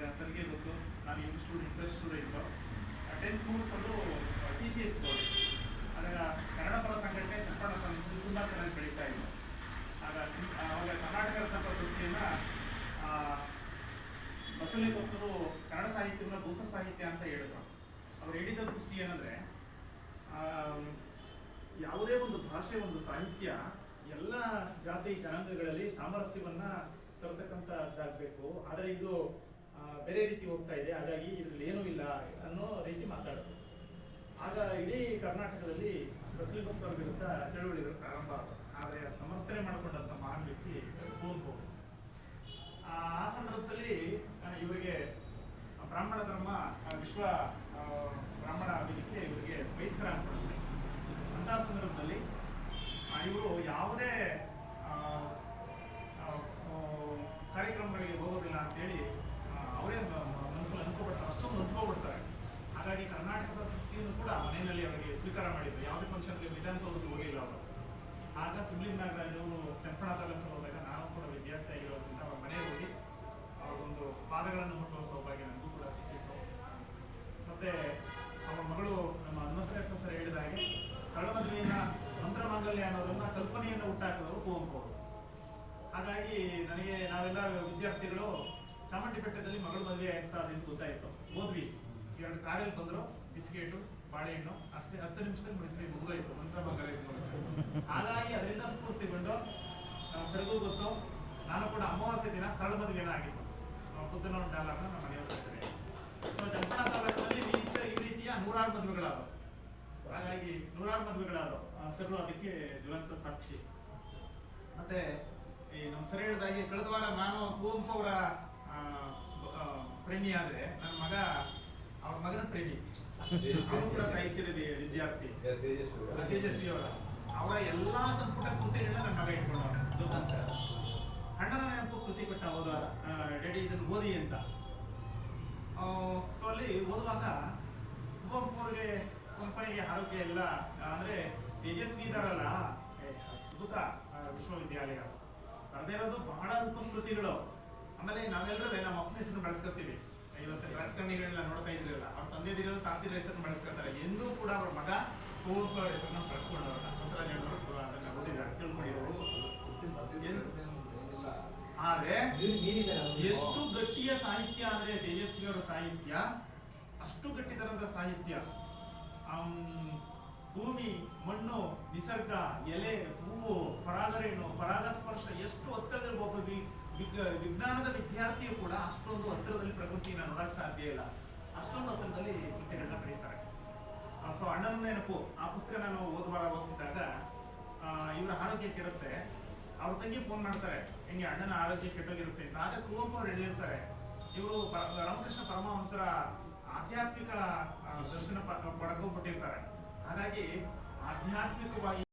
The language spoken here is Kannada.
ಆಗ ಸರ್ಗೆ ಗೊತ್ತು. ನಾನು ಇನ್ನು ಸ್ಟೂಡೆಂಟ್ ರಿಸರ್ಚ್ ಸ್ಟೂಡೆಂಟು ಟೆಂತ್ ಮುಗಿಸ್ಕೊಂಡು ಟಿ ಸಿ ಎಚ್ ಆಗ ಕನ್ನಡ ಪರ ಸಂಘಟನೆ ಚಪ್ಪಣ ತುಂಬ ಚೆನ್ನಾಗಿ ಬೆಳೀತಾ ಇತ್ತು ಆಗ ಆವಾಗ ಕರ್ನಾಟಕ ರತ್ನ ಪ್ರಶಸ್ತಿಯನ್ನು ಬಸವಲಿಂಗಪ್ಪರು ಕನ್ನಡ ಸಾಹಿತ್ಯವನ್ನು ಭೂಸ ಸಾಹಿತ್ಯ ಅಂತ ಹೇಳಿದ್ರು. ಅವ್ರು ಹೇಳಿದ ದೃಷ್ಟಿ ಏನಂದ್ರೆ ಯಾವುದೇ ಒಂದು ಭಾಷೆ, ಒಂದು ಸಾಹಿತ್ಯ ಎಲ್ಲ ಜಾತಿ, ಜನಾಂಗಗಳಲ್ಲಿ ಸಾಮರಸ್ಯವನ್ನ ತರತಕ್ಕಂಥದ್ದಾಗಬೇಕು ಆದರೆ ಇದು ಬೇರೆ ರೀತಿ ಹೋಗ್ತಾ ಇದೆ. ಹಾಗಾಗಿ ಇದ್ರಲ್ಲಿ ಏನೂ ಇಲ್ಲ ಅನ್ನೋ ರೀತಿ ಮಾತಾಡೋದು ಆಗ ಇಡೀ ಕರ್ನಾಟಕದಲ್ಲಿ ಬಸವಲಿಂಗಪ್ಪರ ವಿರುದ್ಧ ಚಳುವಳಿಗಳು ಪ್ರಾರಂಭ ಆದವು. ಆದರೆ ಸಮರ್ಥನೆ ಮಾಡಿಕೊಂಡಂಥ ಮಹಾನ್ ವ್ಯಕ್ತಿ ಕುವೆಂಪು ಆ ಸಂದರ್ಭದಲ್ಲಿ ಇವರಿಗೆ ಬ್ರಾಹ್ಮಣ ಧರ್ಮ ವಿಶ್ವ ಬ್ರಾಹ್ಮಣ ಆಗಲಿಕ್ಕೆ ಇವರಿಗೆ ವಯಸ್ಕರ ಅಂತ ಅಂತಹ ಸಂದರ್ಭದಲ್ಲಿ ಇವರು ಯಾವುದೇ ಆ, ಆ, ಆ, ಕಾರ್ಯಕ್ರಮಗಳಿಗೆ ಹೋಗೋದಿಲ್ಲ ಅಂತೇಳಿ ಆ, ಅವರೇ ಮ- ಮ- ಮನಸ್ಸಲ್ಲಿ ಅನ್ಕೋಬಿಡ್ತಾರೆ ಅಷ್ಟೊಂದು ಅಂದ್ಕೋಬಿಡ್ತಾರೆ ಹಾಗಾಗಿ ಪ್ರಶಸ್ತಿಯನ್ನು ಕೂಡ ಮನೆಯಲ್ಲಿ ಅವರಿಗೆ ಸ್ವೀಕಾರ ಮಾಡಿದ್ರು. ಯಾವುದೇ ಫಂಕ್ಷನ್ಗೆ ವಿಧಾನಸೌಧಕ್ಕೆ ಹೋಗಿಲ್ಲ ಅವರು. ಆಗ ಸಿಬ್ಲಿಂಗ್ ನಾಗರಾಜ್ ಅವರು ಚನ್ನಪಣ ತಾಲೂಕು ಹೋದಾಗ ನಾನು ಕೂಡ ವಿದ್ಯಾರ್ಥಿ ಆಗಿರೋದ್ರಿಂದ ಅವ್ರ ಮನೆಗೆ ಹೋಗಿ ಅವರೊಂದು ಪಾದಗಳನ್ನು ಮುಟ್ಟುವ ಸೌಭಾಗ್ಯ ನನಗೂ ಕೂಡ ಸಿಕ್ಕಿತ್ತು. ಮತ್ತೆ ಅವರ ಮಗಳು ನಮ್ಮ ಹನುಮಂತರತ್ನ ಸರ್ ಹೇಳಿದ ಹಾಗೆ ಸ್ಥಳದಲ್ಲಿನ ಮದುವೆಯನ್ನ ಮಂತ್ರ ಮಾಂಗಲ್ಯ ಅನ್ನೋದನ್ನ ಕಲ್ಪನೆಯನ್ನು ಹುಟ್ಟಾಕಿದವರು ಕುವೆಂಪು ಹಾಗಾಗಿ ನನಗೆ ನಾವೆಲ್ಲ ವಿದ್ಯಾರ್ಥಿಗಳು ಚಾಮುಂಡಿ ಬೆಟ್ಟದಲ್ಲಿ ಮಗಳು ಮದುವೆ ಆಗ್ತಾ ಅಂತ ಗೊತ್ತಾಯ್ತು. ಹೋದ್ವಿ. ಎರಡು ಕಾರಲ್ಲಿ ಬಂದರು, ಬಿಸ್ಕೆಟು, ಬಾಳೆಹಣ್ಣು, ಅಷ್ಟೇ ಹತ್ತು ನಿಮಿಷದಲ್ಲಿ ಮುಗಿದ್ವಿ ಮುಗಿದೋಯ್ತು, ಮಂತ್ರ ಇತ್ತು ಹಾಗಾಗಿ ಅದರಿಂದ ಸ್ಫೂರ್ತಿಗೊಂಡು ಬಂದು ಸರಿಗೂ ಗೊತ್ತು, ನಾನು ಕೂಡ ಅಮಾವಾಸ್ಯ ದಿನ ಸರಳ ಮದುವೆನ ಆಗಿತ್ತು ಬುದ್ಧನ ಡಾಲರ್ನ ನಮ್ಮ ಮನೆಯವರು ಸೊ ಚಂಪಾ ತಾಲೂಕಿನಲ್ಲಿ ಈ ರೀತಿಯ- ನೂರಾರು ಮದುವೆಗಳಾದವು. ಹಾಗಾಗಿ ನೂರಾರು ಮದುವೆಗಳಾದವು. ಸರಳು ಸರು ಅದಕ್ಕೆ ಜ್ವಲಂತ ಸಾಕ್ಷಿ. ಮತ್ತೆ ಈ ನಮ್ಮ ಸರ್ ಹೇಳಿದಾಗೆ, ಕಳೆದ ವಾರ ನಾನು ಕುವೆಂಪು ಅವರ ಪ್ರೇಮಿ ಆದರೆ ನನ್ನ ಮಗ ಅವ್ರ ಮಗನ ಪ್ರೇಮಿ. ಅವರು ಕೂಡ ಸಾಹಿತ್ಯದ ವಿದ್ಯಾರ್ಥಿ. ತೇಜಸ್ವಿ ಅವರ. ಅವರ. ಎಲ್ಲಾ ಸಂಪುಟ ಕೃತಿಗಳನ್ನ ನನ್ನ ಮಗ ಇಟ್ಕೊಂಡವನು. ಸರ್. ಅಣ್ಣನ ನೆನಪು ಕೃತಿ ಕೊಟ್ಟ ಹೋದ ಡ್ಯಾಡಿ ಇದನ್ನು ಓದಿ ಅಂತ. ಸೊ ಅಲ್ಲಿ ಓದುವಾಗ ಕುವೆಂಪು ಕಂಪನಿಗೆ ಆರೋಗ್ಯ ಎಲ್ಲ ಅಂದ್ರೆ ತೇಜಸ್ವಿ ಇದಾರಲ್ಲ ಅದ್ಭುತ ವಿಶ್ವವಿದ್ಯಾಲಯ. ಬರದೇ ಇರೋದು ಬಹಳ ಅಲ್ಪ ಕೃತಿಗಳು. ಆಮೇಲೆ ನಾವೆಲ್ಲರೂ ನಮ್ಮ ಅಪ್ಪನ ಹೆಸರು ಬಳಸ್ಕೊತೀವಿ. ಇವತ್ತು ರಾಜಕಾರಣಿಗಳನ್ನ ನೋಡ್ತಾ ಇದ್ರಲ್ಲ ಅವ್ರ ತಂದೆದಿರೋ ತಾತಿರ ಹೆಸರನ್ನು ಬಳಸ್ಕೊತಾರೆ ಎಂದೂ ಕೂಡ ಅವ್ರ ಮಗ ಪೂರ್ವ ಅವ್ರ ಹೆಸರನ್ನ ಬಳಸ್ಕೊಂಡವ್ರಲ್ಲ. ಬಸವರಾಜ್ ಅವರು ಅದನ್ನ ಓದಿದ್ದಾರೆ ತಿಳ್ಕೊಂಡಿರೋರು. ಆದ್ರೆ ಎಷ್ಟು ಗಟ್ಟಿಯ ಸಾಹಿತ್ಯ ಅಂದ್ರೆ ತೇಜಸ್ವಿ ಅವರ ಸಾಹಿತ್ಯ? ಅಷ್ಟು ಗಟ್ಟಿತನದ ಸಾಹಿತ್ಯ. ಭೂಮಿ ಮಣ್ಣು ನಿಸರ್ಗ ಎಲೆ ಹೂವು ಪರಾಗರೇಣು ಪರಾಗಸ್ಪರ್ಶ ಎಷ್ಟು ಒತ್ತಡದಲ್ಲಿ ಒಬ್ಬ ವಿಜ್ಞಾನದ ವಿದ್ಯಾರ್ಥಿಯು ಕೂಡ ಅಷ್ಟೊಂದು ಹತ್ತಿರದಲ್ಲಿ ಪ್ರಕೃತಿಯನ್ನು ನೋಡಕ್ ಸಾಧ್ಯ ಇಲ್ಲ. ಅಷ್ಟೊಂದು ಹತ್ತಿರದಲ್ಲಿ ಕೃತಿಗಳನ್ನ ಬರೀತಾರೆ. ಸೊ ಅಣ್ಣನ ನೆನಪು ಆ ಪುಸ್ತಕ ನಾನು ಓದಬಾರ ಓದಿದಾಗ ಇವರ ಆರೋಗ್ಯ ಕೆಡುತ್ತೆ. ಅವ್ರ ತಂಗಿ ಫೋನ್ ಮಾಡ್ತಾರೆ ಹೆಂಗೆ ಅಣ್ಣನ ಆರೋಗ್ಯ ಕೆಟ್ಟೋಗಿರುತ್ತೆ? ಆಗ ಕುವೆಂಪು ಅವ್ರು ಹೇಳಿರ್ತಾರೆ ಇವರು ರಾಮಕೃಷ್ಣ ಪರಮಹಂಸರ ಆಧ್ಯಾತ್ಮಿಕ ದರ್ಶನ ಪಡ್ಕೊಂಡ್ಬಿಟ್ಟಿರ್ತಾರೆ. ಹಾಗಾಗಿ ಆಧ್ಯಾತ್ಮಿಕವಾಗಿ